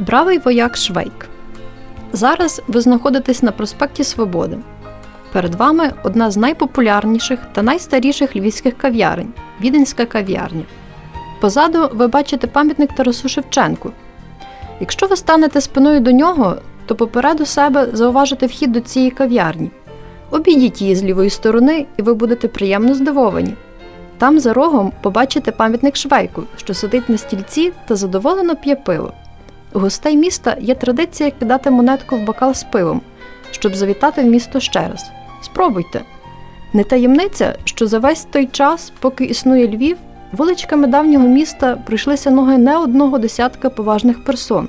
Бравий вояк Швейк. Зараз ви знаходитесь на проспекті Свободи. Перед вами одна з найпопулярніших та найстаріших львівських кав'ярень Віденська кав'ярня. Позаду ви бачите пам'ятник Тарасу Шевченку. Якщо ви станете спиною до нього, то попереду себе зауважите вхід до цієї кав'ярні. Обійдіть її з лівої сторони, і ви будете приємно здивовані. Там за рогом побачите пам'ятник Швейку, що сидить на стільці та задоволено п'є пиво. У гостей міста є традиція кидати монетку в бокал з пивом, щоб завітати в місто ще раз. Спробуйте. Не таємниця, що за весь той час, поки існує Львів, вуличками давнього міста пройшлися ноги не одного десятка поважних персон.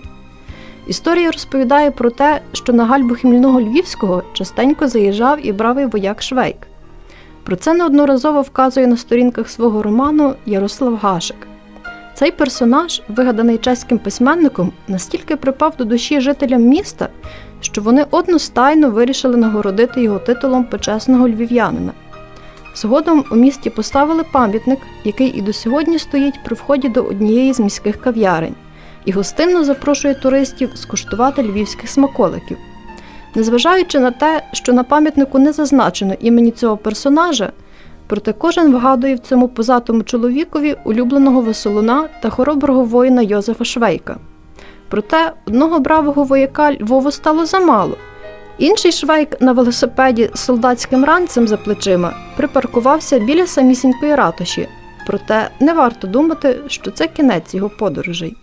Історія розповідає про те, що на гальбу Хмільного Львівського частенько заїжджав і бравий вояк Швейк. Про це неодноразово вказує на сторінках свого роману Ярослав Гашик. Цей персонаж, вигаданий чеським письменником, настільки припав до душі жителям міста, що вони одностайно вирішили нагородити його титулом почесного львів'янина. Згодом у місті поставили пам'ятник, який і до сьогодні стоїть при вході до однієї з міських кав'ярень, і гостинно запрошує туристів скуштувати львівських смаколиків. Незважаючи на те, що на пам'ятнику не зазначено імені цього персонажа, проте кожен вгадує в цьому позатому чоловікові улюбленого веселуна та хороброго воїна Йозефа Швейка. Проте одного бравого вояка Львову стало замало. Інший швейк на велосипеді з солдатським ранцем за плечима припаркувався біля самісінької ратуші. Проте не варто думати, що це кінець його подорожей.